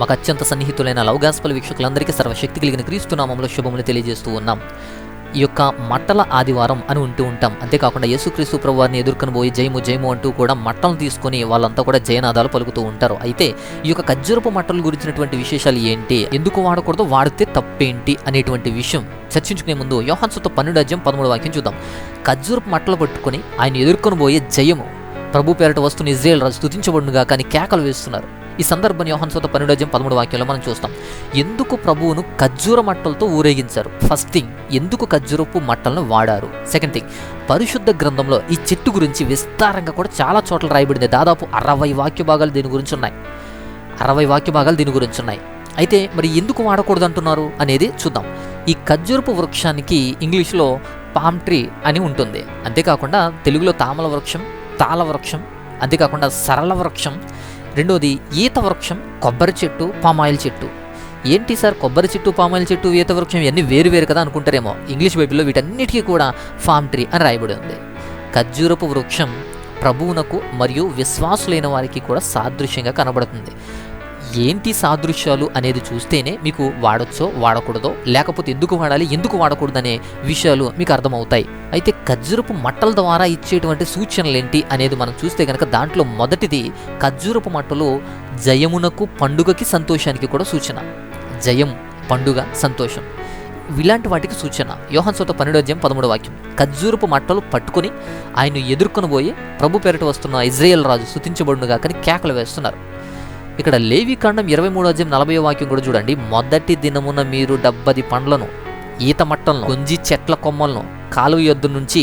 మాకు అత్యంత సన్నిహితులైన లవగాస్పల్ వీక్షకులందరికీ సర్వశక్తి కలిగిన క్రీస్తునామంలో శుభములు తెలియజేస్తూ ఉన్నాం. ఈ యొక్క మట్టల ఆదివారం అని ఉంటూ ఉంటాం. అంతేకాకుండా యేసుక్రీస్తు ప్రభు వారిని ఎదుర్కొని పోయి జయము జయము అంటూ కూడా మట్టలను తీసుకొని వాళ్ళంతా కూడా జయనాదాలు పలుకుతూ ఉంటారు. అయితే ఈ యొక్క ఖజ్జరపు మట్టలు గురించినటువంటి విశేషాలు ఏంటి? ఎందుకు వాడకూడదు? వాడితే తప్పేంటి? అనేటువంటి విషయం చర్చించుకునే ముందు యోహాన్సుతో పన్నెండు అధ్యాయం పదమూడు వాక్యం చూద్దాం. ఖర్జూరపు మట్టలు పట్టుకుని ఆయన ఎదుర్కొని పోయే జయము ప్రభు పేరట వస్తున్న ఇజ్రాయేల్ రాజు స్తుతించబడునుగా కానీ కేకలు వేస్తున్నారు. ఈ సందర్భం యోహన్ సోత పన్నెండు పదమూడు వాక్యంలో మనం చూస్తాం. ఎందుకు ప్రభువును ఖర్జూర మట్టలతో ఊరేగించారు? ఫస్ట్ థింగ్ ఎందుకు ఖర్జూరపు మట్టలను వాడారు? సెకండ్ థింగ్ పరిశుద్ధ గ్రంథంలో ఈ చెట్టు గురించి విస్తారంగా కూడా చాలా చోట్ల రాయబడింది. దాదాపు అరవై వాక్య భాగాలు దీని గురించి ఉన్నాయి. అరవై వాక్య భాగాలు దీని గురించి ఉన్నాయి. అయితే మరి ఎందుకు వాడకూడదు అంటున్నారు అనేది చూద్దాం. ఈ ఖర్జూరపు వృక్షానికి ఇంగ్లీష్లో పామ్ ట్రీ అని ఉంటుంది. అంతేకాకుండా తెలుగులో తామల వృక్షం తాళ వృక్షం అంతేకాకుండా సరళ వృక్షం రెండోది ఈత వృక్షం కొబ్బరి చెట్టు పామాయిల్ చెట్టు. ఏంటి సార్ కొబ్బరి చెట్టు పామాయిల్ చెట్టు ఈత వృక్షం ఇవన్నీ వేరు వేరు కదా అనుకుంటారేమో. ఇంగ్లీష్ బైబిల్లో వీటన్నిటికీ కూడా ఫామ్ ట్రీ అని రాయబడి ఉంది. ఖర్జూరపు వృక్షం ప్రభువునకు మరియు విశ్వాసులైన వారికి కూడా సాదృశ్యంగా కనబడుతుంది. ఏంటి సాదృశ్యాలు అనేది చూస్తేనే మీకు వాడొచ్చో వాడకూడదో లేకపోతే ఎందుకు వాడాలి ఎందుకు వాడకూడదనే విషయాలు మీకు అర్థమవుతాయి. అయితే ఖర్జూరపు మట్టల ద్వారా ఇచ్చేటువంటి సూచనలు ఏంటి అనేది మనం చూస్తే కనుక దాంట్లో మొదటిది ఖర్జూరపు మట్టలు జయమునకు పండుగకి సంతోషానికి కూడా సూచన. జయం పండుగ సంతోషం. ఇలాంటి వాటికి సూచన. యోహన్ సోత పన్నెండు అధ్యాయం పదమూడు వాక్యం. ఖర్జూరపు మట్టలు పట్టుకుని ఆయన ఎదుర్కొని పోయి ప్రభు పేరిట వస్తున్న ఇజ్రాయెల్ రాజు స్థుతించబడునుగా కానీ కేకలు వేస్తున్నారు. ఇక్కడ లేవి కాండం ఇరవై మూడు అధ్యాయం నలభై వాక్యం కూడా చూడండి. మొదటి దినమున మీరు డబ్బది పండ్లను ఈత మట్టలను కొంజి చెట్ల కొమ్మలను కాలువ యొద్దు నుంచి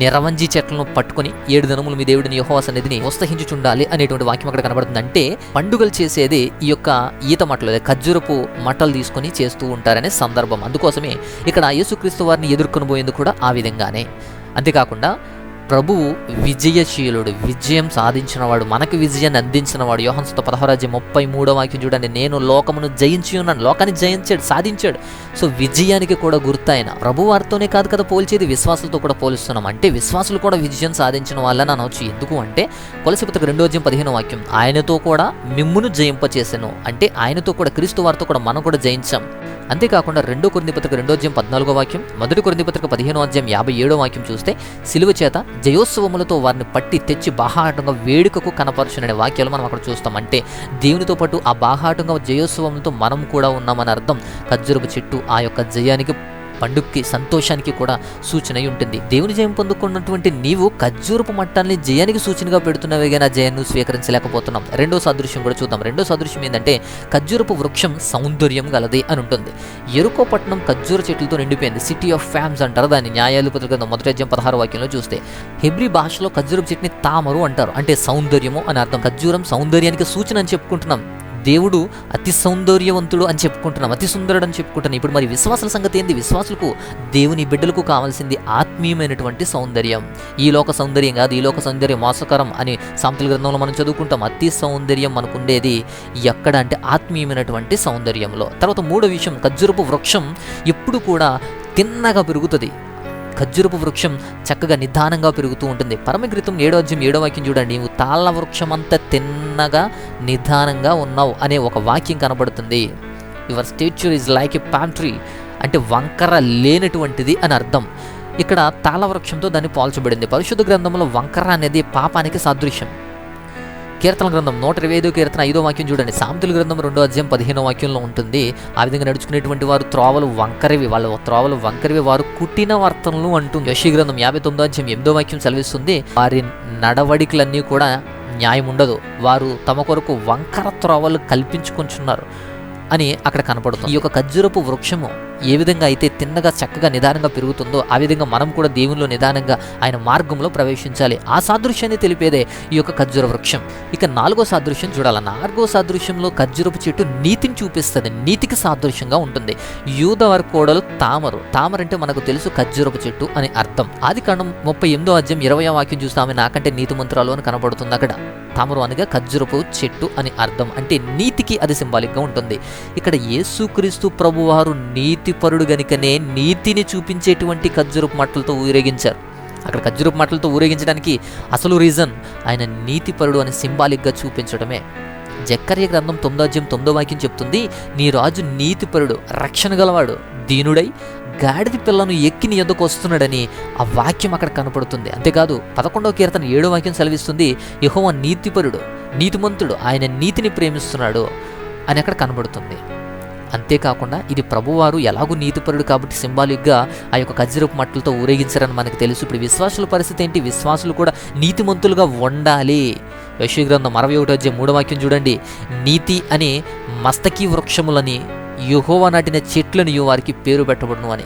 నిరవంజి చెట్లను పట్టుకొని ఏడు దినములు మీ దేవుడిని యెహోవా సన్నిధిని ఉత్సహించుచుండాలి అనేటువంటి వాక్యం అక్కడ కనబడుతుంది. అంటే పండుగలు చేసేది ఈ యొక్క ఈత మట్టలు అదే ఖర్జూరపు మట్టలు తీసుకొని చేస్తూ ఉంటారనే సందర్భం. అందుకోసమే ఇక్కడ యేసుక్రీస్తు వారిని ఎదుర్కొని పోయేందుకు కూడా ఆ విధంగానే. అంతేకాకుండా ప్రభువు విజయశీలుడు విజయం సాధించినవాడు మనకు విజయాన్ని అందించినవాడు. యోహన్స్తో పదహారాజ్యం ముప్పై మూడో వాక్యం చూడండి. నేను లోకమును జయించి ఉన్నాను లోకాన్ని జయించాడు సాధించాడు. సో విజయానికి కూడా గుర్తు ఆయన ప్రభు వారితోనే కాదు కదా పోల్చేది విశ్వాసులతో కూడా పోలుస్తున్నాం. అంటే విశ్వాసులు కూడా విజయం సాధించిన వాళ్ళని అనవచ్చు ఎందుకు అంటే కొలసిపతకు రెండో అధ్యాయం పదిహేను వాక్యం ఆయనతో కూడా మిమ్మును జయింపచేసాను. అంటే ఆయనతో కూడా క్రీస్తు వారితో కూడా మనం కూడా జయించాం. అంతేకాకుండా రెండో కొరింది పత్రిక రెండో అధ్యాయం పద్నాలుగో వాక్యం మొదటి కొరింది పత్రిక పదిహేనో అధ్యాయం యాభై ఏడో వాక్యం చూస్తే సిలువ చేత జయోత్సవములతో వారిని పట్టి తెచ్చి బాహాటంగా వేడుకకు కనపరచుననే వాక్యాలు మనం అక్కడ చూస్తాం. అంటే దేవునితో పాటు ఆ బాహాటంగా జయోత్సవంతో మనం కూడా ఉన్నామని అర్థం. ఖర్జూరపు చెట్టు ఆ యొక్క జయానికి పండుగకి సంతోషానికి కూడా సూచన ఉంటుంది. దేవుని జయం పొందుకున్నటువంటి నీవు ఖర్జూరపు మట్టాన్ని జయానికి సూచనగా పెడుతున్నవే కానీ ఆ జయాన్ని స్వీకరించలేకపోతున్నాం రెండో సాదృశ్యం కూడా చూద్దాం. రెండో సాదృశ్యం ఏంటంటే ఖర్జూరపు వృక్షం సౌందర్యం గలది అని ఉంటుంది. ఎరుకో పట్టణం ఖర్జూర చెట్లతో నిండిపోయింది. సిటీ ఆఫ్ ఫ్యామ్స్ అంటారు. దాన్ని న్యాయాలు పత్రిక మొదటి అధ్యాయం పదహారు వాక్యంలో చూస్తే హెబ్రి భాషలో ఖర్జూరపు చెట్టుని తామరు అంటారు. అంటే సౌందర్యము అని అర్థం. ఖర్జూరం సౌందర్యానికి సూచన అని చెప్పుకుంటున్నాం. దేవుడు అతి సౌందర్యవంతుడు అని చెప్పుకుంటున్నాం అతి సుందరుడు అని చెప్పుకుంటున్నాం. ఇప్పుడు మరి విశ్వాసుల సంగతి ఏంది? విశ్వాసులకు దేవుని బిడ్డలకు కావాల్సింది ఆత్మీయమైనటువంటి సౌందర్యం. ఈ లోక సౌందర్యం కాదు ఈ లోక సౌందర్యం మోసకరం అని సాంతల గ్రంథంలో మనం చదువుకుంటాం. అతి సౌందర్యం మనకుండేది ఎక్కడ అంటే ఆత్మీయమైనటువంటి సౌందర్యంలో. తర్వాత మూడో విషయం ఖర్జూరపు వృక్షం ఎప్పుడు కూడా తిన్నగా పెరుగుతుంది. ఖర్జూరపు వృక్షం చక్కగా నిదానంగా పెరుగుతూ ఉంటుంది. పరమగ్రితం ఏడో అధ్యయం ఏడో వాక్యం చూడండి. నీవు తాళ్ళ వృక్షం అంతా తిన్నగా నిదానంగా ఉన్నావు అనే ఒక వాక్యం కనబడుతుంది. Your stature is like a pantry అంటే వంకర లేనటువంటిది అని అర్థం. ఇక్కడ తాళ వృక్షంతో దాన్ని పోల్చబడింది. పరిశుద్ధ గ్రంథంలో వంకర అనేది పాపానికి సాదృశ్యం. కీర్తన గ్రంథం నూట ఇరవై ఐదో కీర్తన ఐదో వాక్యం చూడండి. సామెతల గ్రంథం రెండో అధ్యాయం పదిహేనో వాక్యంలో ఉంటుంది. ఆ విధంగా నడుచుకునేటువంటి వారు త్రోవలు వంకరవి వాళ్ళ త్రోవలు వంకరవి వారు కుట్టిన వర్తనలు అంటుంది. యశీ గ్రంథం యాభై తొమ్మిదో అధ్యాయం ఎనిమిదో వాక్యం సెలవిస్తుంది వారి నడవడికలన్నీ కూడా న్యాయం ఉండదు. వారు తమ కొరకు వంకర త్రోవలు కల్పించుకుంటున్నారు అని అక్కడ కనపడుతుంది. ఈ యొక్క ఖర్జూరపు వృక్షము ఏ విధంగా అయితే తిన్నగా చక్కగా నిదానంగా పెరుగుతుందో ఆ విధంగా మనం కూడా దేవునిలో నిదానంగా ఆయన మార్గంలో ప్రవేశించాలి. ఆ సాదృశ్యాన్ని తెలిపేదే ఈ యొక్క ఖర్జూర వృక్షం. ఇక నాలుగో సాదృశ్యం చూడాలి. నాలుగో సాదృశ్యంలో ఖర్జూరపు చెట్టు నీతిని చూపిస్తుంది. నీతికి సాదృశ్యంగా ఉంటుంది. యూదవర్ కోడలు తామరు. తామర అంటే మనకు తెలుసు ఖర్జూరపు చెట్టు అని అర్థం. ఆది కాండం ముప్పై ఎనిమిదో అధ్యాయం ఇరవై వాక్యం చూస్తే నాకంటే నీతి మంత్రాలు అని కనబడుతుంది అక్కడ. తామరు అనగా ఖర్జూరపు చెట్టు అని అర్థం. అంటే నీతికి అది సింబాలిక్గా ఉంటుంది. ఇక్కడ యేసుక్రీస్తు ప్రభువారు నీతి నీతిపరుడు గనుకనే నీతిని చూపించేటువంటి ఖర్జూరపు మట్టలతో ఊరేగించారు. అక్కడ ఖర్జూరపు మట్టలతో ఊరేగించడానికి అసలు రీజన్ ఆయన నీతిపరుడు అని సింబాలిక్గా చూపించడమే. జక్కర్య గ్రంథం తొమ్మిదో అధ్యాయం తొమ్మిదో వాక్యం చెప్తుంది నీ రాజు నీతిపరుడు రక్షణ గలవాడు దీనుడై గాడిద పిల్లను ఎక్కి నీ ఎద్దకు వస్తున్నాడని ఆ వాక్యం అక్కడ కనపడుతుంది. అంతేకాదు పదకొండవ కీర్తన ఏడో వాక్యం సెలవిస్తుంది యెహోవా నీతిపరుడు నీతిమంతుడు ఆయన నీతిని ప్రేమిస్తున్నాడు అని అక్కడ కనబడుతుంది. అంతేకాకుండా ఇది ప్రభువారు ఎలాగూ నీతిపరుడు కాబట్టి సింబాలిక్గా ఆ యొక్క ఖజ్జరపు మట్టలతో ఊరేగించారని మనకు తెలుసు. ఇప్పుడు విశ్వాసుల పరిస్థితి ఏంటి? విశ్వాసులు కూడా నీతిమంతులుగా ఉండాలి యశీ అరవై ఒకటి వచ్చే మూడో వాక్యం చూడండి. నీతి అనే మస్తకి వృక్షములని యుహోవ నాటిన చెట్లను వారికి పేరు పెట్టబడును అని.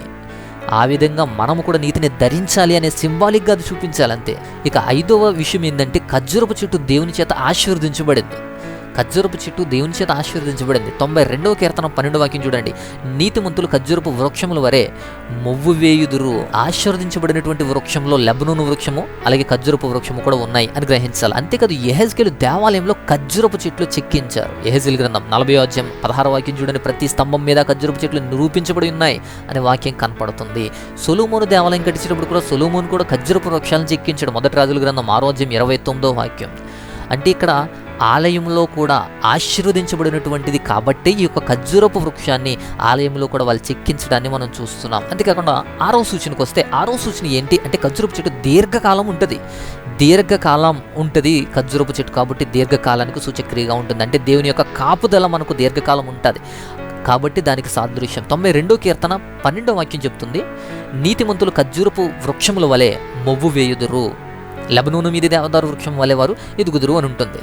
ఆ విధంగా మనము కూడా నీతిని ధరించాలి అనే సింబాలిక్గా అది చూపించాలంతే. ఇక ఐదవ విషయం ఏంటంటే ఖజ్జూరపు చెట్టు దేవుని చేత ఆశీర్వదించబడింది. ఖజ్జూరపు చెట్టు దేవుని చేత ఆశీర్వదించబడింది. తొంభై రెండవ కీర్తనం పన్నెండు వాక్యం చూడండి. నీతిమంతులు ఖజ్జూరపు వృక్షముల వరే మొవ్వు వేయుదురు. ఆశీర్వదించబడినటువంటి వృక్షంలో లెబనూను వృక్షము అలాగే ఖజ్జూరపు వృక్షము కూడా ఉన్నాయి అని గ్రహించాలి. అంతేకాదు ఎహెజ్కేలు దేవాలయంలో ఖజ్జూరపు చెట్లు చెక్కించారు. ఎహెజిల్ గ్రంథం నలభై అధ్యాయం పదహారు వాక్యం చూడండి. ప్రతి స్తంభం మీద ఖజ్జూరపు చెట్లు నిరూపించబడి ఉన్నాయి అనే వాక్యం కనపడుతుంది. సొలుమోను దేవాలయం కట్టించేటప్పుడు కూడా సొలుమోను కూడా ఖజ్జూరపు వృక్షాలను చెక్కించాడు మొదటి రాజుల గ్రంథం ఆరోజ్యం ఇరవై తొమ్మిదో వాక్యం. అంటే ఇక్కడ ఆలయంలో కూడా ఆశీర్వదించబడినటువంటిది కాబట్టి ఈ యొక్క ఖజ్జూరపు వృక్షాన్ని ఆలయంలో కూడా వాళ్ళు చెక్కించడాన్ని మనం చూస్తున్నాం. అంతేకాకుండా ఆరో సూచనకు వస్తే ఆరో సూచన ఏంటి అంటే ఖజ్జూరపు చెట్టు దీర్ఘకాలం ఉంటుంది. దీర్ఘకాలం ఉంటుంది ఖజ్జూరపు చెట్టు కాబట్టి దీర్ఘకాలానికి సూచక్రియగా ఉంటుంది. అంటే దేవుని యొక్క కాపుదల మనకు దీర్ఘకాలం ఉంటుంది. కాబట్టి దానికి సాదృశ్యం. తొంభై రెండో కీర్తన పన్నెండో వాక్యం చెప్తుంది నీతిమంతులు ఖజ్జూరపు వృక్షముల వలె మొవ్వు వేయుదురు. లెబనూను మీద దేవదారు వృక్షం వలె వారు ఎదుగుదురు అని ఉంటుంది.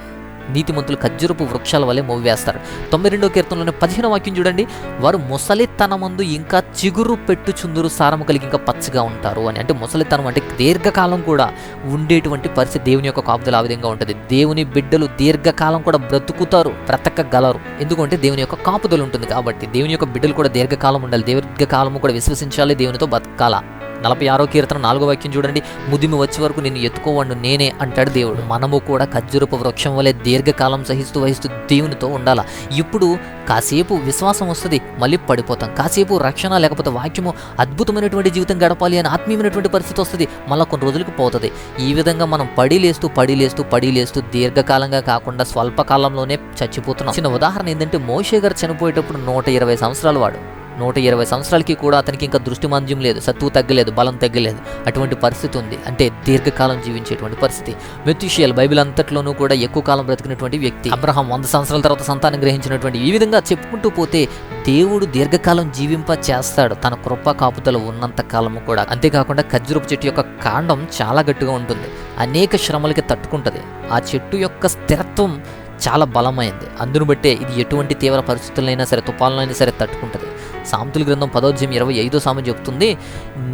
నీతిమంతులు ఖజ్జూరపు వృక్షాల వలె వేస్తారు. తొంభై రెండో కీర్తనలోని పదిహేను వాక్యం చూడండి. వారు ముసలితనమందు ఇంకా చిగురు పెట్టు చుందురు సారము కలిగి ఇంకా పచ్చగా ఉంటారు అని. అంటే ముసలితనం అంటే దీర్ఘకాలం కూడా ఉండేటువంటి పరిస్థితి దేవుని యొక్క కాపుదల ఆ విధంగా ఉంటుంది. దేవుని బిడ్డలు దీర్ఘకాలం కూడా బ్రతుకుతారు బ్రతకగలరు. ఎందుకంటే దేవుని యొక్క కాపుదల ఉంటుంది కాబట్టి. దేవుని యొక్క బిడ్డలు కూడా దీర్ఘకాలం ఉండాలి. దీర్ఘకాలము కూడా విశ్వసించాలి దేవునితో బతకాల. నలభై ఆరో కీర్తన నాలుగో వాక్యం చూడండి. ముదిమి వచ్చే వరకు నేను ఎత్తుకోవాడు నేనే అంటాడు దేవుడు. మనము కూడా ఖర్జూరపు వృక్షం వలె దీర్ఘకాలం సహిస్తూ వహిస్తూ దేవునితో ఉండాలా? ఇప్పుడు కాసేపు విశ్వాసం వస్తుంది మళ్ళీ పడిపోతాం. కాసేపు రక్షణ లేకపోతే వాక్యము అద్భుతమైనటువంటి జీవితం గడపాలి అని ఆత్మీయమైనటువంటి పరిస్థితి వస్తుంది మళ్ళీ కొన్ని రోజులకు పోతుంది. ఈ విధంగా మనం పడి లేస్తూ పడి లేస్తూ పడి లేస్తూ దీర్ఘకాలంగా కాకుండా స్వల్పకాలంలోనే చచ్చిపోతున్నాం. చిన్న ఉదాహరణ ఏంటంటే మోషే గారు చనిపోయేటప్పుడు నూట ఇరవై సంవత్సరాలు వాడు. నూట ఇరవై సంవత్సరాలకి కూడా అతనికి ఇంకా దృష్టి మాంద్యం లేదు సత్తువు తగ్గలేదు బలం తగ్గలేదు. అటువంటి పరిస్థితి ఉంది. అంటే దీర్ఘకాలం జీవించేటువంటి పరిస్థితి. మెత్యుషియల్ బైబిల్ అంతట్లోనూ కూడా ఎక్కువ కాలం బ్రతికినటువంటి వ్యక్తి. అబ్రహం వంద సంవత్సరాల తర్వాత సంతానం గ్రహించినటువంటి ఈ విధంగా చెప్పుకుంటూ పోతే దేవుడు దీర్ఘకాలం జీవింప చేస్తాడు. తన కృప కాపుతలు ఉన్నంత కాలము కూడా. అంతేకాకుండా ఖజ్జూరపు చెట్టు యొక్క కాండం చాలా గట్టిగా ఉంటుంది. అనేక శ్రమలకి తట్టుకుంటుంది. ఆ చెట్టు యొక్క స్థిరత్వం చాలా బలమైంది. అందును బట్టే ఇది ఎటువంటి తీవ్ర పరిస్థితులైనా సరే తుఫాన్లైనా సరే తట్టుకుంటుంది. సామెతల గ్రంథం పదోధ్యం ఇరవై ఐదో సామె చెప్తుంది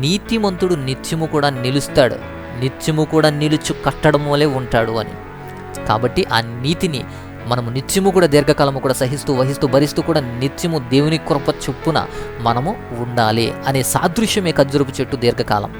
నీతిమంతుడు నిత్యము కూడా నిలుస్తాడు నిత్యము కూడా నిలుచు కట్టడం వలె ఉంటాడు అని. కాబట్టి ఆ నీతిని మనము నిత్యము కూడా దీర్ఘకాలము కూడా సహిస్తూ వహిస్తూ భరిస్తూ కూడా నిత్యము దేవుని కృప చొప్పున మనము ఉండాలి అనే సాదృశ్యమే ఖజ్జురపు చెట్టు దీర్ఘకాలం.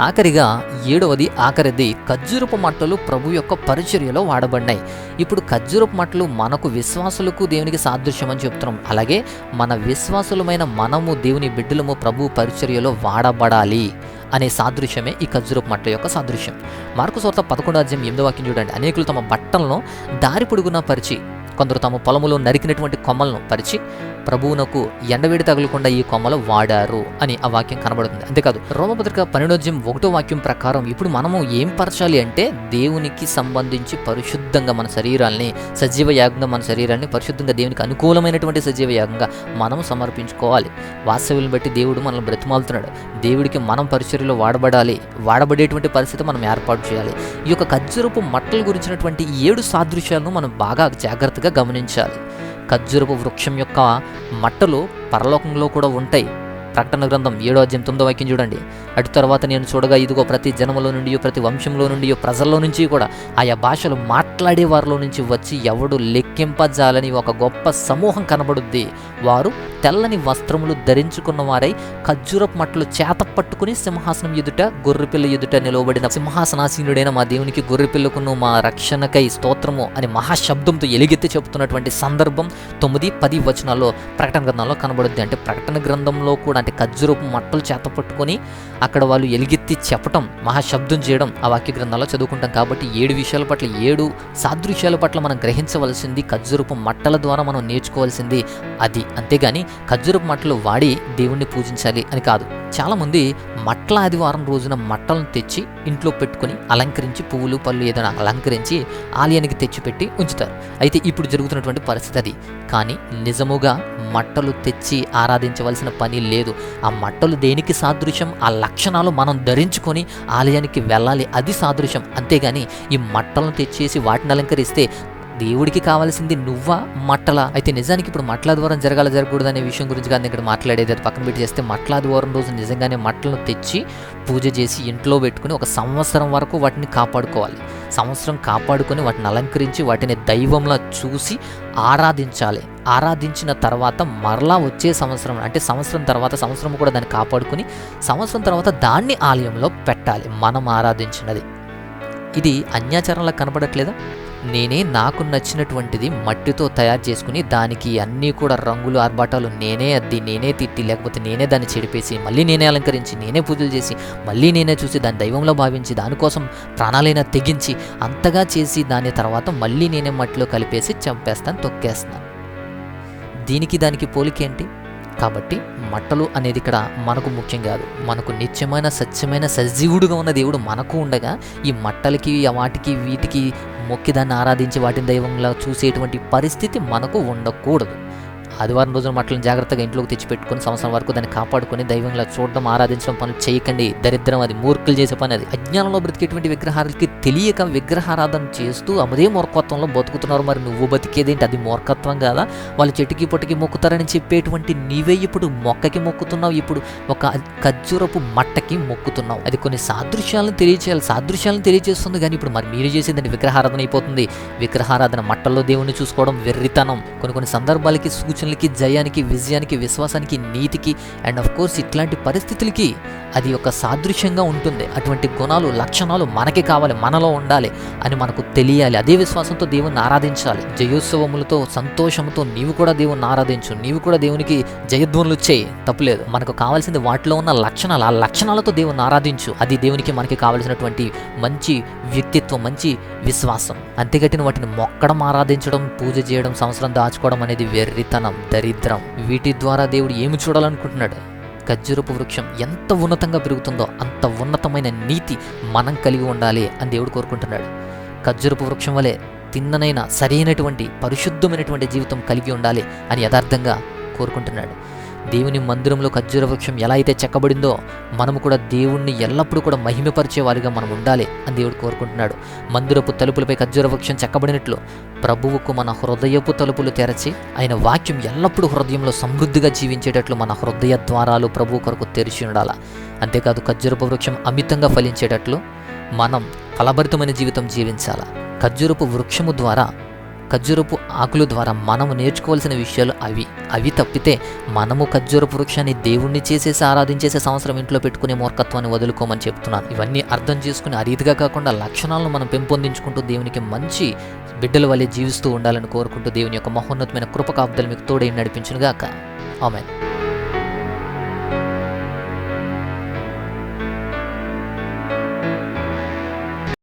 ఆఖరిగా ఏడవది ఆఖరిది. ఖజ్జూరపు మట్టలు ప్రభు యొక్క పరిచర్యలో వాడబడినాయి ఇప్పుడు ఖజ్జూరపు మట్టలు మనకు విశ్వాసులకు దేవునికి సాదృశ్యం అని చెప్తున్నాం. అలాగే మన విశ్వాసులమైన మనము దేవుని బిడ్డలము ప్రభు పరిచర్యలో వాడబడాలి అనే సాదృశ్యమే ఈ ఖజ్జూరపు మట్ట యొక్క సాదృశ్యం. మార్కు సోర్త పదకొండు అధ్యాయం ఎనిమిదో వాక్యం చూడండి. అనేకులు తమ బట్టలను దారి పొడుగునా పరిచి కొందరు తమ పొలములో నరికినటువంటి కొమ్మలను పరిచి ప్రభువునకు ఎండవేడి తగలకుండా ఈ కొమ్మలు వాడారు అని ఆ వాక్యం కనబడుతుంది. అంతేకాదు రోమపత్రిక పన్నెండోద్యం ఒకటో వాక్యం ప్రకారం ఇప్పుడు మనము ఏం పరచాలి అంటే దేవునికి సంబంధించి పరిశుద్ధంగా మన శరీరాల్ని సజీవ యాగంగా మన శరీరాన్ని పరిశుద్ధంగా దేవునికి అనుకూలమైనటువంటి సజీవ యాగంగా మనం సమర్పించుకోవాలి. వాస్తవ్యం బట్టి దేవుడు మనల్ని బ్రతిమాలుతున్నాడు. దేవుడికి మనం పరిచర్యలో వాడబడాలి వాడబడేటువంటి పరిస్థితి మనం ఏర్పాటు చేయాలి. ఈ యొక్క ఖజ్జూరపు మట్టల గురించినటువంటి ఏడు సాదృశ్యాలను మనం బాగా జాగ్రత్తగా గమనించాలి. ఖజ్జూరపు వృక్షం యొక్క మట్టలు పరలోకంలో కూడా ఉంటాయి. ప్రకటన గ్రంథం ఏడో అధ్యయం తొమ్మిదో వాక్యం చూడండి. అటు తర్వాత నేను చూడగా ఇదిగో ప్రతి జనములో నుండి ప్రతి వంశంలో నుండి ప్రజల్లో నుంచి కూడా ఆయా భాషలు మాట్లాడే వారిలో నుంచి వచ్చి ఎవడు లెక్కింపజాలని ఒక గొప్ప సమూహం కనబడుద్ది. వారు తెల్లని వస్త్రములు ధరించుకున్న వారై ఖజ్జూరపు మట్టలు చేత పట్టుకుని సింహాసనం ఎదుట గొర్రెపిల్ల ఎదుట నిలవబడిన సింహాసనాసీనుడైన మా దేవునికి గొర్రెపిల్లకును మా రక్షణకై స్తోత్రము అని మహాశబ్దంతో ఎలుగెత్తి చెబుతున్నటువంటి సందర్భం తొమ్మిది పది వచనాల్లో ప్రకటన గ్రంథంలో కనబడుద్ది. అంటే ప్రకటన గ్రంథంలో కూడా అంటే అంటే ఖర్జూరపు మట్టలు చేత పట్టుకొని అక్కడ వాళ్ళు ఎలిగెత్తి చెప్పటం మహాశబ్దం చేయడం ఆ వాక్య గ్రంథాల్లో చదువుకుంటాం. కాబట్టి ఏడు విషయాల పట్ల ఏడు సాదృశ్యాల పట్ల మనం గ్రహించవలసింది ఖర్జూరపు మట్టల ద్వారా మనం నేర్చుకోవాల్సింది అది. అంతేగాని ఖర్జూరపు మట్టలు వాడి దేవుణ్ణి పూజించాలి అని కాదు. చాలామంది మట్ల ఆదివారం రోజున మట్టలను తెచ్చి ఇంట్లో పెట్టుకొని అలంకరించి పువ్వులు పళ్ళు ఏదైనా అలంకరించి ఆలయానికి తెచ్చిపెట్టి ఉంచుతారు. అయితే ఇప్పుడు జరుగుతున్నటువంటి పరిస్థితి అది. కానీ నిజముగా మట్టలు తెచ్చి ఆరాధించవలసిన పని లేదు. ఆ మట్టలు దేనికి సాదృశ్యం? ఆ లక్షణాలు మనం ధరించుకొని ఆలయానికి వెళ్ళాలి. అది సాదృశ్యం. అంతేగాని ఈ మట్టలను తెచ్చేసి వాటిని అలంకరిస్తే దేవుడికి కావాల్సింది నువ్వా మట్టల? అయితే నిజానికి ఇప్పుడు మట్ల ద్వారం జరగాల జరగకూడదు అనే విషయం గురించి కానీ ఇక్కడ మాట్లాడేది అది పక్కన పెట్టి చేస్తే మట్ల ద్వారం రోజు నిజంగానే మట్టలను తెచ్చి పూజ చేసి ఇంట్లో పెట్టుకుని ఒక సంవత్సరం వరకు వాటిని కాపాడుకోవాలి. సంవత్సరం కాపాడుకొని వాటిని అలంకరించి వాటిని దైవంలా చూసి ఆరాధించాలి. ఆరాధించిన తర్వాత మరలా వచ్చే సంవత్సరం అంటే సంవత్సరం తర్వాత సంవత్సరం కూడా దాన్ని కాపాడుకుని సంవత్సరం తర్వాత దాన్ని ఆలయంలో పెట్టాలి. మనం ఆరాధించినది. ఇది అన్యాచారంలా కనపడట్లేదా? నేనే నాకు నచ్చినటువంటిది మట్టితో తయారు చేసుకుని దానికి అన్నీ కూడా రంగులు ఆర్భాటాలు నేనే అద్ది నేనే తిట్టి లేకపోతే నేనే దాన్ని చెడిపేసి మళ్ళీ నేనే అలంకరించి నేనే పూజలు చేసి మళ్ళీ నేనే చూసి దాన్ని దైవంలో భావించి దానికోసం ప్రాణాలైనా తెగించి అంతగా చేసి దాని తర్వాత మళ్ళీ నేనే మట్టిలో కలిపేసి చంపేస్తాను తొక్కేస్తాను. దీనికి దానికి పోలికేంటి కాబట్టి మట్టలు అనేది ఇక్కడ మనకు ముఖ్యం కాదు. మనకు నిత్యమైన సత్యమైన సజీవుడుగా ఉన్న దేవుడు మనకు ఉండగా ఈ మట్టలకి వాటికి వీటికి మొక్కి దాన్ని ఆరాధించి వాటిని దైవంగా చూసేటువంటి పరిస్థితి మనకు ఉండకూడదు. ఆదివారం రోజున మట్లను జాగ్రత్తగా ఇంట్లోకి తెచ్చిపెట్టుకుని సంవత్సరం వరకు దాన్ని కాపాడుకొని దైవంగా చూడడం ఆరాధించడం పనులు చేయకండి. దరిద్రం అది మూర్ఖులు చేసే పని అది. అజ్ఞానంలో బ్రతికేటువంటి విగ్రహాలకి తెలియక విగ్రహారాధన చేస్తూ అదే మూర్ఖత్వంలో బతుకుతున్నారు. మరి నువ్వు బతికేదేంటి? అది మూర్ఖత్వం కాదా? వాళ్ళు చెట్టుకి పొట్టుకి మొక్కుతారని చెప్పేటువంటి నీవే ఇప్పుడు మొక్కకి మొక్కుతున్నావు. ఇప్పుడు ఒక ఖర్జూరపు మట్టకి మొక్కుతున్నావు. అది కొన్ని సాదృశ్యాలను తెలియచేయాలి. సాదృశ్యాలను తెలియజేస్తుంది కానీ ఇప్పుడు మరి మీరు చేసేదండి విగ్రహారాధన అయిపోతుంది. విగ్రహారాధన మట్టల్లో దేవుణ్ణి చూసుకోవడం వెర్రితనం. కొన్ని కొన్ని సందర్భాలకి సూచనలు ఆలోచనలకి జయానికి విజయానికి విశ్వాసానికి నీతికి అండ్ ఆఫ్ కోర్స్ ఇట్లాంటి పరిస్థితులకి అది ఒక సాదృశ్యంగా ఉంటుంది. అటువంటి గుణాలు లక్షణాలు మనకి కావాలి మనలో ఉండాలి అని మనకు తెలియాలి. అదే విశ్వాసంతో దేవుణ్ణి ఆరాధించాలి. జయోత్సవములతో సంతోషంతో నీవు కూడా దేవుణ్ణి ఆరాధించు. నీవు కూడా దేవునికి జయధ్వనులు చేయి. తప్పులేదు మనకు కావాల్సింది వాటిలో ఉన్న లక్షణాలు. ఆ లక్షణాలతో దేవుణ్ణి ఆరాధించు. అది దేవునికి మనకి కావలసినటువంటి మంచి వ్యక్తిత్వం మంచి విశ్వాసం. అంతేగట్టిన వాటిని మొక్కడం ఆరాధించడం పూజ చేయడం సంవత్సరం దాచుకోవడం అనేది వెర్రితనం. దరిద్రం. వీటి ద్వారా దేవుడు ఏమి చూడాలనుకుంటున్నాడు? ఖర్జూరపు వృక్షం ఎంత ఉన్నతంగా పెరుగుతుందో అంత ఉన్నతమైన నీతి మనం కలిగి ఉండాలి అని దేవుడు కోరుకుంటున్నాడు. ఖర్జూరపు వృక్షం వలె తిన్ననైన సరైనటువంటి పరిశుద్ధమైనటువంటి జీవితం కలిగి ఉండాలి అని యథార్థంగా కోరుకుంటున్నాడు. దేవుని మందిరంలో ఖర్జూర వృక్షం ఎలా అయితే చెక్కబడిందో మనము కూడా దేవుణ్ణి ఎల్లప్పుడూ కూడా మహిమపరిచే వారిగా మనం ఉండాలి అని దేవుడు కోరుకుంటున్నాడు. మందిరపు తలుపులపై ఖర్జూర వృక్షం చెక్కబడినట్లు ప్రభువుకు మన హృదయపు తలుపులు తెరచి ఆయన వాక్యం ఎల్లప్పుడూ హృదయంలో సమృద్ధిగా జీవించేటట్లు మన హృదయ ద్వారాలు ప్రభు కొరకు తెరిచి ఉండాలా. అంతేకాదు ఖర్జూరపు వృక్షం అమితంగా ఫలించేటట్లు మనం ఫలభరితమైన జీవితం జీవించాలా. ఖర్జూరపు వృక్షము ద్వారా ఖర్జూరపు ఆకులు ద్వారా మనము నేర్చుకోవాల్సిన విషయాలు అవి. అవి తప్పితే మనము ఖర్జూరపు వృక్షాన్ని దేవుణ్ణి చేసేసి ఆరాధించేసే సంవత్సరం ఇంట్లో పెట్టుకునే మూర్ఖత్వాన్ని వదులుకోమని చెప్తున్నాను. ఇవన్నీ అర్థం చేసుకుని ఆ రీతిగా కాకుండా లక్షణాలను మనం పెంపొందించుకుంటూ దేవునికి మంచి బిడ్డల వల్లే జీవిస్తూ ఉండాలని కోరుకుంటూ దేవుని యొక్క మహోన్నతమైన కృప కాపుదలు మీకు తోడై నడిపించునుగాక. ఆమెన్.